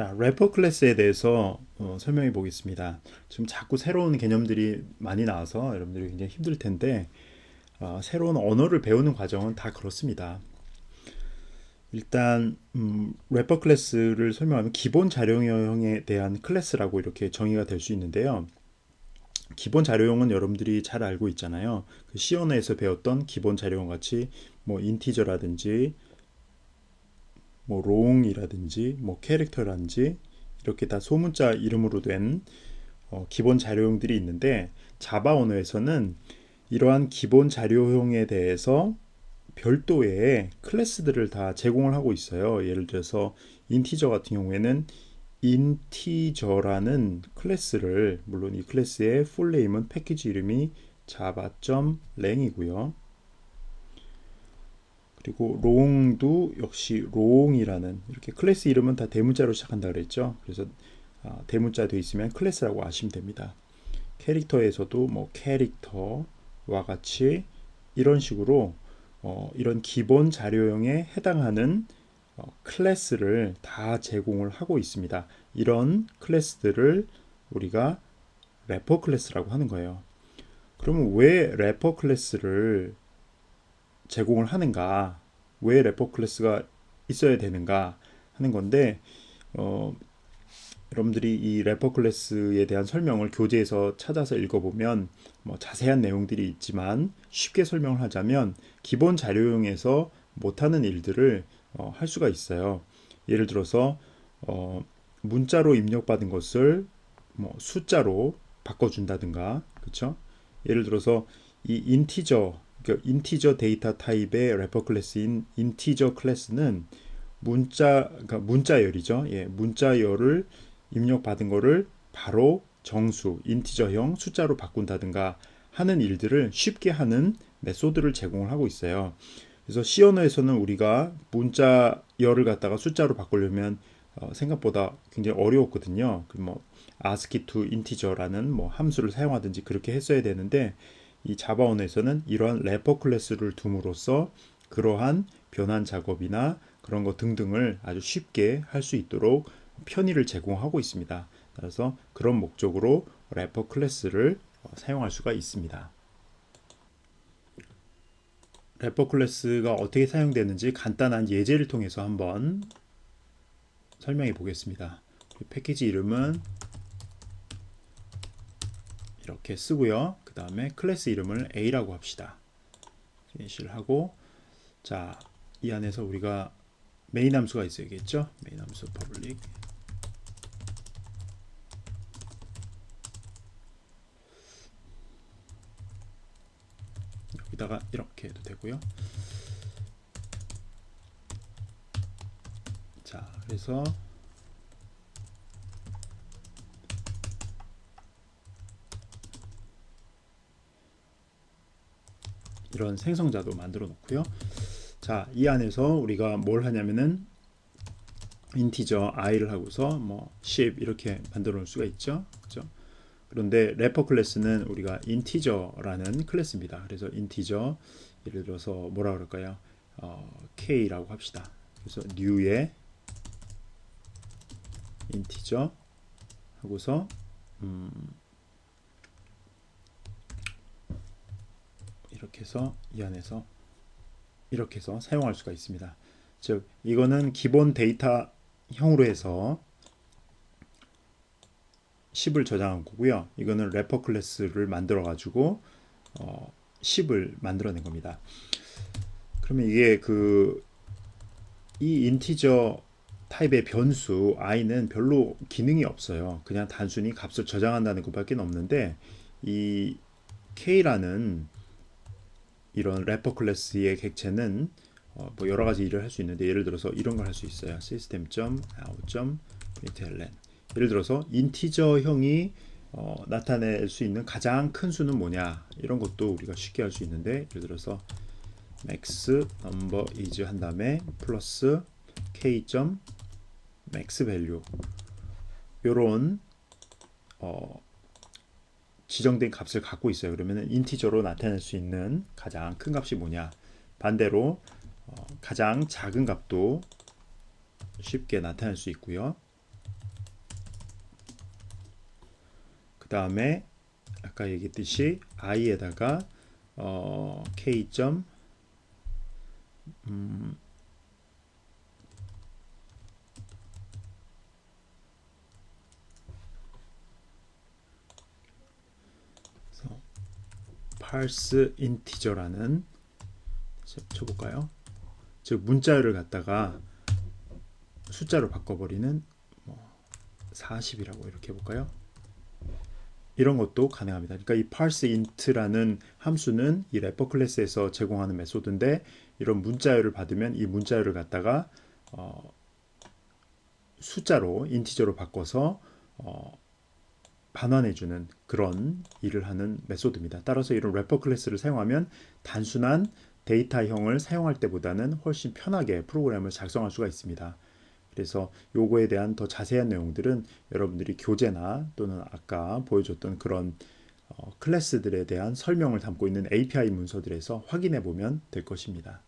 자, 래퍼 클래스에 대해서 어, 설명해 보겠습니다. 지금 자꾸 새로운 개념들이 많이 나와서 여러분들이 굉장히 힘들 텐데 어, 새로운 언어를 배우는 과정은 다 그렇습니다. 일단 음, 래퍼 클래스를 설명하면 기본 자료형에 대한 클래스라고 이렇게 정의가 될 수 있는데요. 기본 자료형은 여러분들이 잘 알고 있잖아요. 그 시언에서 배웠던 기본 자료형 같이 뭐 인티저라든지 뭐 롱이라든지 뭐 캐릭터라든지 이렇게 다 소문자 이름으로 된 어, 기본 자료형들이 있는데 자바 언어에서는 이러한 기본 자료형에 대해서 별도의 클래스들을 다 제공을 하고 있어요. 예를 들어서 인티저 같은 경우에는 인티저라는 클래스를 물론 이 클래스의 풀네임은 패키지 이름이 java.lang이고요. 그리고 롱도 역시 롱이라는 이렇게 클래스 이름은 다 대문자로 시작한다 그랬죠. 그래서 아, 대문자 되어 있으면 클래스라고 아시면 됩니다. 캐릭터에서도 뭐 캐릭터와 같이 이런 식으로 어, 이런 기본 자료형에 해당하는 어, 클래스를 다 제공을 하고 있습니다. 이런 클래스들을 우리가 래퍼 클래스라고 하는 거예요. 그러면 왜 래퍼 클래스를 제공을 하는가? 왜 래퍼 클래스가 있어야 되는가 하는 건데 어, 여러분들이 이 래퍼 클래스에 대한 설명을 교재에서 찾아서 읽어보면 뭐 자세한 내용들이 있지만 쉽게 설명을 하자면 기본 자료용에서 못하는 일들을 어, 할 수가 있어요. 예를 들어서 어, 문자로 입력받은 것을 뭐 숫자로 바꿔준다든가, 그렇죠? 예를 들어서 이 인티저, 그러니까 인티저 데이터 타입의 래퍼 클래스인 인티저 클래스는 문자, 그러니까 문자열이죠. 예, 문자열을 입력받은 거를 바로 정수, 인티저형 숫자로 바꾼다든가 하는 일들을 쉽게 하는 메소드를 제공을 하고 있어요. 그래서 C 언어에서는 우리가 문자열을 갖다가 숫자로 바꾸려면 어, 생각보다 굉장히 어려웠거든요. 그뭐 ASCII to integer라는 뭐 함수를 사용하든지 그렇게 했어야 되는데 이 자바 언어에서는 이러한 래퍼 클래스를 둠으로써 그러한 변환 작업이나 그런 것 등등을 아주 쉽게 할 수 있도록 편의를 제공하고 있습니다. 그래서 그런 목적으로 래퍼 클래스를 어, 사용할 수가 있습니다. 래퍼 클래스가 어떻게 사용되는지 간단한 예제를 통해서 한번 설명해 보겠습니다. 패키지 이름은 이렇게 쓰고요. 그 다음에 클래스 이름을 A라고 합시다. 피니시를 하고 자, 이 안에서 우리가 메인 함수가 있어야겠죠? 메인 함수 public 여기다가 이렇게 해도 되고요. 자, 그래서 이런 생성자도 만들어 놓고요. 자, 이 안에서 우리가 뭘 하냐면은 인티저 i를 하고서 뭐 10 이렇게 만들어 놓을 수가 있죠. 그죠? 그런데 래퍼 클래스는 우리가 인티저라는 클래스입니다. 그래서 인티저 예를 들어서 뭐라 그럴까요? 어, k라고 합시다. 그래서 new에 인티저 하고서 음, 이렇게 해서 이 안에서 이렇게 해서 사용할 수가 있습니다. 즉 이거는 기본 데이터 형으로 해서 10을 저장한 거고요. 이거는 래퍼 클래스를 만들어 가지고 어, 10을 만들어낸 겁니다. 그러면 이게 그 이 인티저 타입의 변수 i는 별로 기능이 없어요. 그냥 단순히 값을 저장한다는 것밖에 없는데 이 k라는 이런 래퍼 클래스의 객체는 어, 뭐 여러 가지 일을 할 수 있는데 예를 들어서 이런 걸 할 수 있어요. system.out.println 예를 들어서 인티저형이 어, 나타낼 수 있는 가장 큰 수는 뭐냐? 이런 것도 우리가 쉽게 할 수 있는데 예를 들어서 max number is 한 다음에 플러스 k max value 요런 어, 지정된 값을 갖고 있어요. 그러면 인티저로 나타낼 수 있는 가장 큰 값이 뭐냐? 반대로 어, 가장 작은 값도 쉽게 나타낼 수 있고요. 그 다음에 아까 얘기했듯이 i에다가 어, k. 점, 음, parse integer라는 쳐볼까요? 즉 문자열을 갖다가 숫자로 바꿔버리는 뭐 40이라고 이렇게 해볼까요? 이런 것도 가능합니다. 그러니까 이 parse int라는 함수는 이 래퍼 클래스에서 제공하는 메소드인데 이런 문자열을 받으면 이 문자열을 갖다가 어, 숫자로 인티저로 바꿔서 어, 반환해주는 그런 일을 하는 메소드입니다. 따라서 이런 래퍼 클래스를 사용하면 단순한 데이터형을 사용할 때보다는 훨씬 편하게 프로그램을 작성할 수가 있습니다. 그래서 요거에 대한 더 자세한 내용들은 여러분들이 교재나 또는 아까 보여줬던 그런 어, 클래스들에 대한 설명을 담고 있는 API 문서들에서 확인해 보면 될 것입니다.